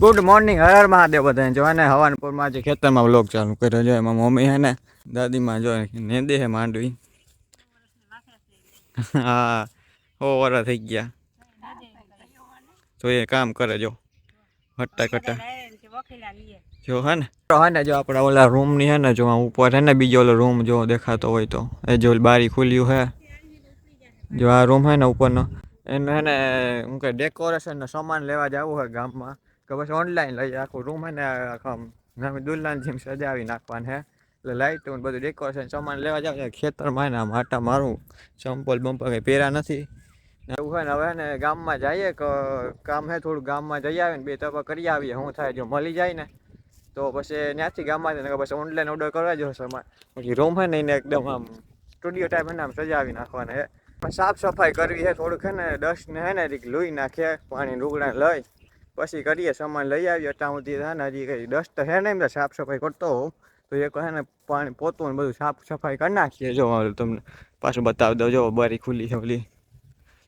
Good morning હર મહાદેવ બધાને. જો ને હવાનપુરમાં જે ખેતરમાં વ્લોગ ચાલુ કર્યો. છે એમાં મમ્મી હે ને, દાદીમાં જો નેંદે હે માંડવી. હા, હો વરા થઈ ગયા. તો એ કામ કરે જો. હટ્ટા કટ્ટા. જો હે ને. હે જો આપણા ઓલા રૂમની હે ને, જો ઉપર હે ને, બીજો ઓલો રૂમ જો દેખાતો હોય તો. એ જો બારી ખુલ્યું હે. જો આ રૂમ હે ને ઉપરનો. એનું હે ને, હું કે ડેકોરેશનનો સામાન લેવા જવું હોય ગામમાં. કે પછી ઓનલાઈન લઈ આખું રૂમ અને આખા દુલ્લાન જેમ સજાવી નાખવાનું એટલે લાઇટ બધું ડેકોરેશન સામાન લેવા જાવ ખેતરમાં ને આમ આટા મારું, ચંપલ બંપલ કંઈ પહેર્યા નથી. એવું હોય ને હવે ને ગામમાં જઈએ કે કામ હે થોડું, ગામમાં જઈ આવીએ ને બે તપા કરી આવીએ. શું થાય જો મળી જાય ને, તો પછી ત્યાંથી ગામમાં જઈને પછી ઓનલાઈન ઓર્ડર કરવા જો સામાન પછી રૂમ હે ને એને એકદમ આમ સ્ટુડિયો ટાઈપ હે ને આમ સજાવી નાખવાના હે. સાફ સફાઈ કરવી હે થોડુંક હે ને ડસ્ટ ને હે ને લોહી નાખે પાણી લુગડા લઈ. પછી કરીએ સામાન લઈ આવીએ ત્યાં સુધી હે ને હજી કંઈ ડસ્ટ હે ને એમ સાફ સફાઈ કરતો હોઉં. તો એક હે ને પાણી પોતું ને બધું સાફ સફાઈ કરી નાખીએ. જો તમને પાછું બતાવી દઉં, જો બારી ખુલ્લી છે ઓલી.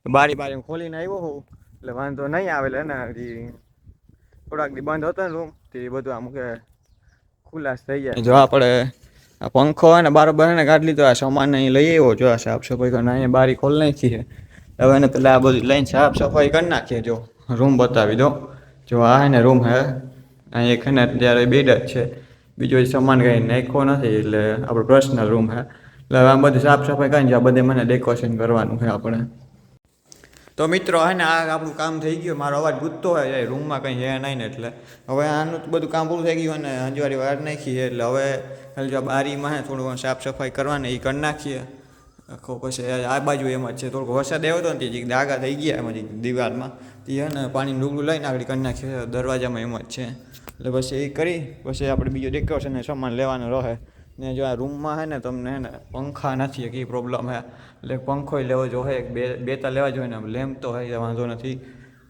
બારી બારી ખોલીને આવ્યો હોઉં, એટલે વાંધો નહીં આવે ને હજી થોડાક દી બંધ હતો ને રૂમ, તે બધું આમ કે ખુલાસ થઈ જાય. જો આપણે આ પંખો હોય ને, બારોબર ને કાઢી લીધો, આ સામાન અહીં લઈ આવ્યો, જો આ સાફ સફાઈ કરીને અહીંયા બારી ખોલી નાખી છે. હવે એને પેલા આ બધું લઈને સાફ સફાઈ કરી નાખીએ, જો. રૂમ બતાવી દો જો આ હે ને રૂમ હે, અહીં એક ને અત્યારે બેડ જ છે. બીજો સામાન કંઈ નાખ્યો નથી, એટલે આપણો પર્સનલ રૂમ હે. એટલે આ બધું સાફ સફાઈ કરીને આ બધે મને ડેકોરેશન કરવાનું છે આપણે. તો મિત્રો, હે ને આ આપણું કામ થઈ ગયું. મારો અવાજ ગુજતો હોય જાય રૂમમાં કંઈ હે નહીં ને એટલે. હવે આનું બધું કામ પૂરું થઈ ગયું અને હંજવારી વાર નાખીએ એટલે હવે જો બારીમાં થોડું સાફ સફાઈ કરવાની એ કરી નાખીએ. આખો પછી આ બાજુ એમ જ છે. થોડોક વરસાદ આવ્યો હતો ને તે ડાગા થઈ ગયા એમાં જે દિવાલમાં. તે હે ને પાણી ડુગડું લઈને આગળ કરી નાખીએ દરવાજામાં એમ જ છે. એટલે પછી એ કરી, પછી આપણે બીજો ડેકોરેશન સામાન લેવાનો રહે. ને જો આ રૂમમાં હે ને તમને હે ને પંખા નથી કે પ્રોબ્લેમ હે. એટલે પંખોય લેવો જોઈએ બે બે તા લેવા જોઈએ ને લેમ્પ તો હોય વાંધો નથી.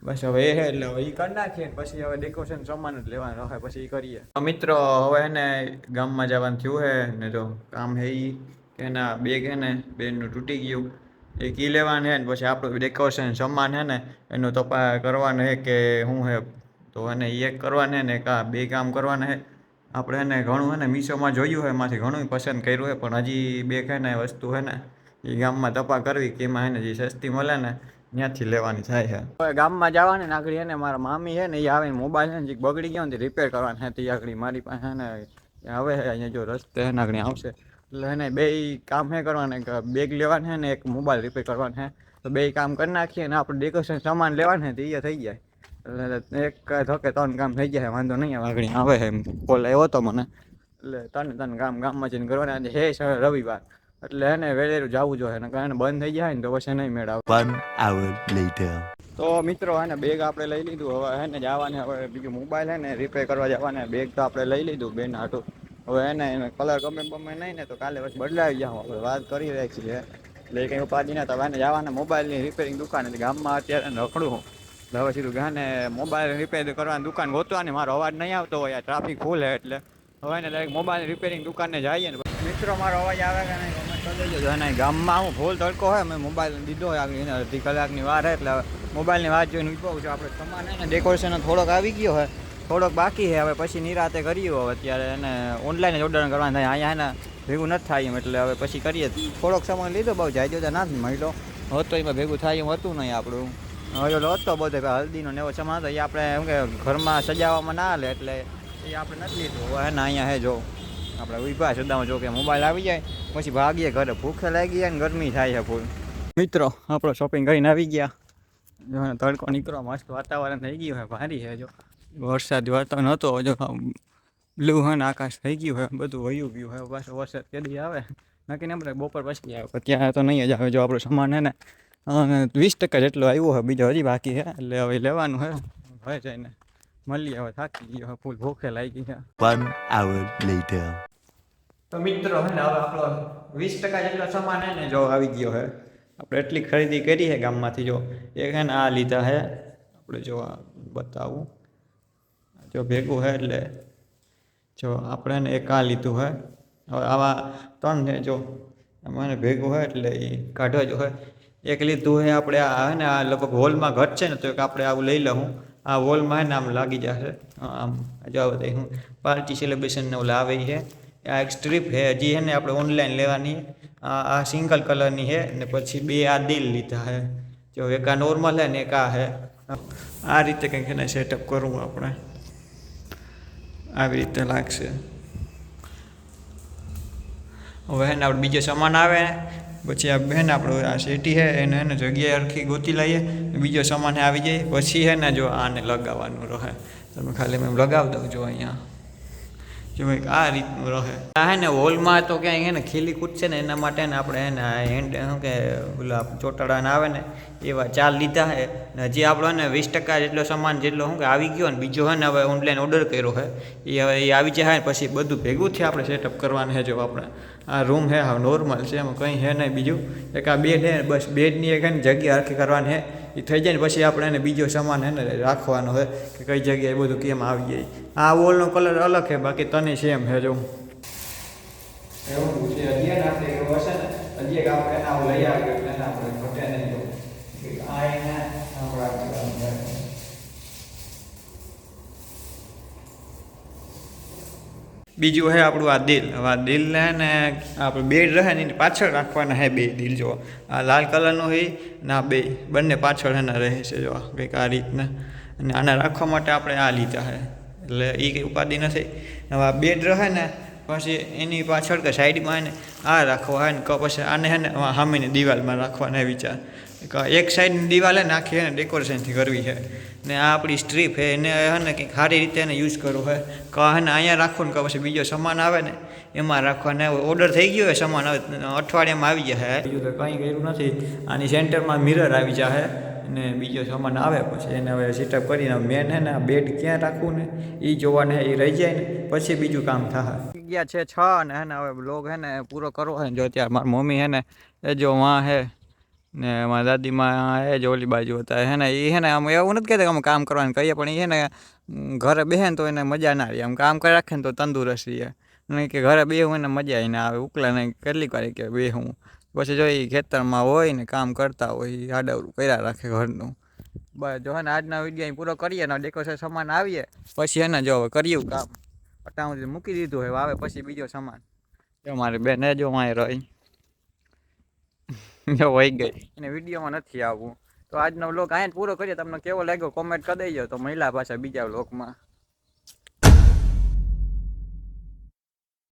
બસ હવે એ એટલે હવે એ કરી નાખીએ પછી હવે ડેકોરેશન સામાન જ લેવાનું રહે, પછી એ કરીએ. મિત્રો, હવે ને ગામમાં જવાનું થયું હે, ને જો કામ હે ઈ. કે એના બેગ હે ને બેનનું તૂટી ગયું એ કી લેવાનું હે ને પછી આપણું ડેકોરેશન સામાન હે ને એનો તપા કરવાનો હે કે શું હે તો એને એ એક કરવાને હે ને કા બે કામ કરવાના હે આપણે એને ઘણું હે ને મીશોમાં જોયું હોય એમાંથી ઘણું પસંદ કર્યું હોય પણ હજી બે હે ને વસ્તુ હે ને એ ગામમાં તપા કરવી કે એમાં હે ને જે સસ્તી મળે ને ત્યાંથી લેવાની થાય છે ગામમાં જવાની ને આગળ હે ને મારા મામી છે ને એ આવે મોબાઈલ ને જે બગડી ગયો ને રિપેર કરવાની હે તે આગળ મારી પાસે હે ને હવે હે અહીંયા જો રસ્તે એના આવશે એટલે હે બે કામ હે કરવાના કે બેગ લેવાના હે ને એક મોબાઈલ રિપેર કરવાનું હે. તો બે કામ કરી નાખીએ ને આપણે ડેકોરેશન સામાન લેવાના હે તો એ થઈ જાય. એટલે એક ધોકે ત્રણ કામ થઈ જાય વાંધો નહીં વાઘણી આવે એમ. કોલ આવ્યો હતો મને. એટલે ત્રણ ત્રણ કામ ગામમાં જઈને કરવાના આજે હે છે રવિવાર. એટલે એને વેળેરું જવું જોઈએ ને કારણ બંધ થઈ જાય ને તો પછી નહીં મેળ આવે. One hour તો મિત્રો હે ને બેગ આપણે લઈ લીધું. હવે હે ને જવાને હવે બીજું મોબાઈલ હે ને રિપેર કરવા જવાને. બેગ તો આપણે લઈ લીધું બેન હાટું. હવે એને એને કલર ગમે ગમે નહીં ને તો કાલે પછી બદલાવી જાઓ આપણે. વાત કરી રાખી છે એટલે કંઈ ઉપાધિ ના હવે જવાના મોબાઈલની રિપેરિંગ દુકાન હતી ગામમાં અત્યારે રખડું એટલે હવે સીધું ગાને મોબાઈલ રિપેર કરવાની દુકાન ગોતવાની. મારો અવાજ નહીં આવતો હોય, આ ટ્રાફિક ફૂલ હે એટલે. હવે એને ડાયરેક્ટ મોબાઈલ રિપેરિંગ દુકાને જઈએ ને મિત્રો, મારો અવાજ આવે કે નહીં? comment કરી ગામમાં હું ફૂલ તડકો હોય મેં મોબાઈલ દીધો હોય એને અડધી કલાકની વાર એટલે મોબાઈલની વાત જોઈને ઊભો છું. આપણે સમાન ને ડેકોરેશન થોડોક આવી ગયો હોય થોડોક બાકી છે, હવે પછી નિરાતે કર્યું હવે અત્યારે એને ઓનલાઈન જ ઓર્ડર કરવાનું થાય. અહીંયા એને ભેગું નથી થાય એમ, એટલે હવે પછી કરીએ. થોડોક સમય લીધો, બહુ જાય તો ના મળ્યો. હતો એમાં ભેગું થાય એમ હતું નહીં આપણું. હવે ઓલો હતો બધો હલ્દીનો ને એવો સમાન હતો એ આપણે એમ કે, ઘરમાં સજાવવામાં ના હાલે, એટલે એ આપણે નથી લીધું. હવે હે અહીંયા હે જો, આપણે ઊભા સદામાં જો કે મોબાઈલ આવી જાય, પછી ભાગીએ ઘરે. ભૂખે લાગી જાય ને ગરમી થાય છે ફૂલ. મિત્રો, આપણો શોપિંગ કરીને આવી ગયા. તડકો નીકળો મસ્ત વાતાવરણ થઈ ગયું હોય ભારી છે જો. વરસાદ વાતો હતો જો બ્લુહન આકાશ થઈ ગયું હોય બધું વયું ગયું હોય પાછો વરસાદ કેદી આવે? નક્કી ને આપણે બપોર પછી આવે ત્યાં તો નહીં જ આવે જો આપણો સામાન હે ને વીસ ટકા જેટલો આવ્યો હોય બીજો હજી બાકી છે એટલે હવે લેવાનું હે હવે જઈને મળીએ હવે થાકી ગયો હવે ફૂલ ભૂખે લાગી છે One hour later. તો મિત્રો હે ને હવે આપણો વીસ ટકા જેટલો સામાન હે ને જો આવી ગયો હે. આપણે એટલી ખરીદી કરી છે ગામમાંથી જો એક હે ને આ લીધા હે. આપણે જો બતાવું. જો ભેગું હે એટલે જો આપણે ને એક આ લીધું હે. હવે આવા ત્રણ છે જો. મને ભેગું હોય એટલે એ કાઢવા જો હોય એક લીધું હે આપણે આ હે ને, આ લગભગ હોલમાં ઘટ છે ને, તો એક આપણે આવું લઈ લઉં. આ વોલમાં હે ને, આમ લાગી જશે. આમ જો બધા હું પાર્ટી સેલિબ્રેશનને ઓલા આવે છે. આ એક સ્ટ્રીપ છે, હજી હે ને આપણે ઓનલાઈન લેવાની. આ સિંગલ કલરની છે ને પછી બે આ દિલ લીધા છે. જો એક આ નોર્મલ હે ને, એક આ છે. આ રીતે કંઈક એને સેટઅપ કરવું આપણે. આવી રીતે લાગશે. હવે હે ને, આપણે બીજો સમાન આવે પછી આ બેન આપણો આ સેટી છે એને એને જગ્યાએ અરખી ગોતી લઈએ, બીજો સમાન આવી જાય. પછી હે ને, જો આને લગાવવાનું રહે. તમે ખાલી મેં લગાવી દઉં જો અહીંયા. જો કંઈક આ રીતનું રહે. આ હે ને હોલમાં તો ક્યાંય હે ને ખીલી કૂદશે ને એના માટે ને આપણે હે ને હેન્ડ શું કે પેલા ચોટાડાને આવે ને એવા ચાર લીધા છે ને હજી આપણો ને વીસ ટકા જેટલો સામાન જેટલો શું કે આવી ગયો ને બીજો હે ને હવે ઓનલાઈન ઓર્ડર કર્યો છે એ હવે એ આવી જાય ને પછી બધું ભેગું થયા આપણે સેટઅપ કરવાનું છે જો આપણે. આ રૂમ હે હા નોર્મલ છે, એમાં કંઈ હે નહીં. બીજું, એક આ બેડ હે, બસ બેડની એક હે ને જગ્યા હરખી કરવાની હે. એ થઈ જાય ને પછી આપણે એને બીજો સામાન હે ને રાખવાનો હોય કે કઈ જગ્યાએ બધું કેમ આવી જાય. આ વોલનો કલર અલગ છે બાકી તને સેમ હે, જો. એવું છે હજી ને આપણે એવું હશે ને હજી એક આપણે એના લઈ આવ્યો એટલે એને આપણે ઘટે નહીં. જો આ એને આપણે બીજું હે આપણું આ દિલ. હવે આ દિલને ને આપણે બેડ રહે ને એની પાછળ રાખવાના હે બે દિલ જોવા આ લાલ કલરનું હોય ને આ બે. બંને પાછળ એના રહે છે, જો આ કંઈક આ રીતના. અને આને રાખવા માટે આપણે આ લીધા હે. એટલે એ કંઈ ઉપાધિ નથી. હવે આ બેડ રહે ને, પછી એની પાછળ કે સાઈડમાં એને આ રાખવા હોય ને પછી આને હે ને સામેની દિવાલમાં રાખવાના વિચાર. એક સાઈડની દિવાલે નાખી ને, આખી હે ને ડેકોરેશનથી કરવી છે ને આ આપણી સ્ટ્રીપ હે એને હે ને કંઈક સારી રીતે એને યુઝ કરવો હે કે હે અહીંયા રાખવું ને કે પછી બીજો સામાન આવે ને, એમાં રાખવાને ઓર્ડર થઈ ગયો હોય સામાન, હવે અઠવાડિયામાં આવી જશે બીજું તો કંઈ કર્યું નથી. આની સેન્ટરમાં મિરર આવી જશે ને બીજો સામાન આવે પછી એને હવે સેટઅપ કરીને મેન હે ને બેડ ક્યાં રાખવું ને એ જોવાને એ રહી જાય ને, પછી બીજું કામ થાય. ગયા છે છ ને હે ને હવે બ્લોગ હે ને પૂરો કરવો હે ને, જો અત્યારે મારી મમ્મી હે ને, એ જો વાં હે ને મારા દાદીમાં એ જ ઓલી બાજુ હતા. હે ને એ હે ને આમ એવું નથી કહેતા કે અમે કામ કરવાનું કહીએ, પણ એ ને ઘરે બેહે તો એને મજા ના રહે. આમ કામ કરી રાખે ને તો તંદુરસ્ત રહીએ નહીં કે ઘરે બેહું એને મજા આવીને આવે. ઉકલા નહીં કેટલીક વાર કે બેહું. પછી જો એ ખેતરમાં હોય ને કામ કરતા હોય એ આડવરું કર્યા રાખે ઘરનું. બસ જો ને, આજના વીડિયો પૂરો કરીએ ને ડેકોરેશન સામાન આવીએ. પછી એને જો હવે કર્યું કામ. પટાવું મૂકી દીધું હવે આવે પછી બીજો સામાન. જો મારી બેન જો મારે રહી. જો વહી ગઈ. અને વિડીયોમાં નથી આવવું. તો આજનો વ્લોગ અહીંયા પૂરો કરીએ. તમને કેવો લાગ્યો? કોમેન્ટ કરી દેજો. તો મહિલા પાછા બીજા વ્લોગમાં